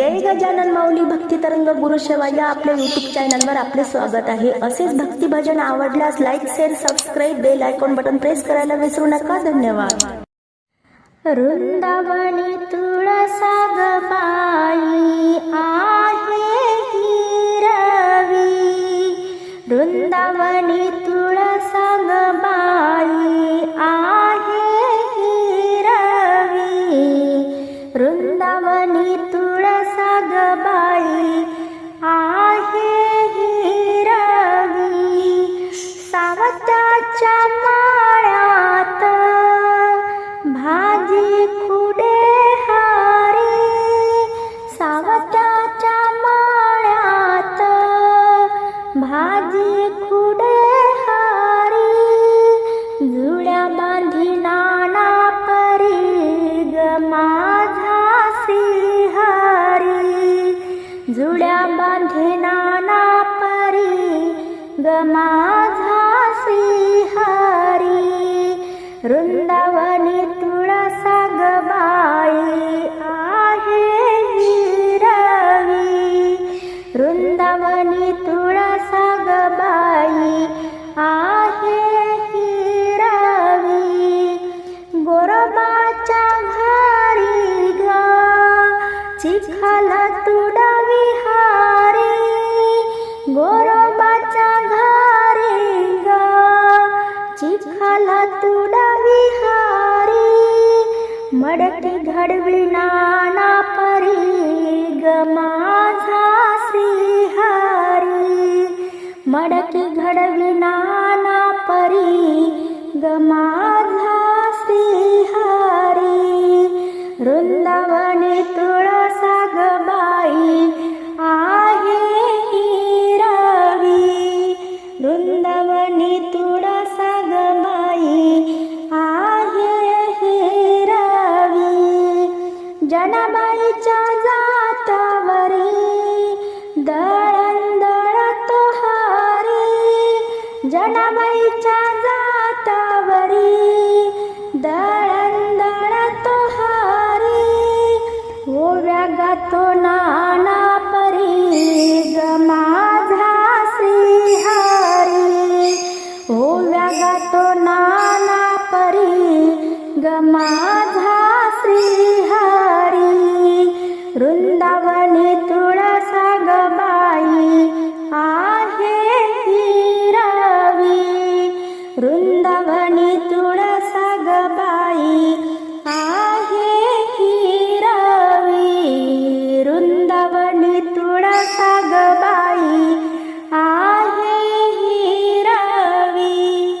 जय गजानन माऊली भक्ती तरंग गुरुसेवा या आपल्या युट्यूब चॅनलवर आपले स्वागत आहे. असेच भक्ती भजन आवडल्यास like share subscribe bell icon button press करायला विसरू नका. धन्यवाद. वृंदावनी तुळसा गबाई आहे हिरवी वृंदावनी तुळसा गबाई आहे हिरवी वृंदावनी तुळसा आहे हिरवी सावताच्या माळ्यात भाजी खुडे हारी. सावताच्या माळ्यात भाजी जुळ्या बांधे नाना परी ग हरी वृंदावनी तुळसा गबाई आहे हिरवी वृंदावनी तुळसा गबाई आहे हिरवी गोरबाच्या घरी ग चिखला गोरोबाच्या घरी ग चिखल तुडवी हारी मडकी घडवी नाना परी ग माझा श्रीहरी मडकी घडवी नाना परी ग माझा श्रीहरी वृंदावनी जनाबाईच्या जातावरी.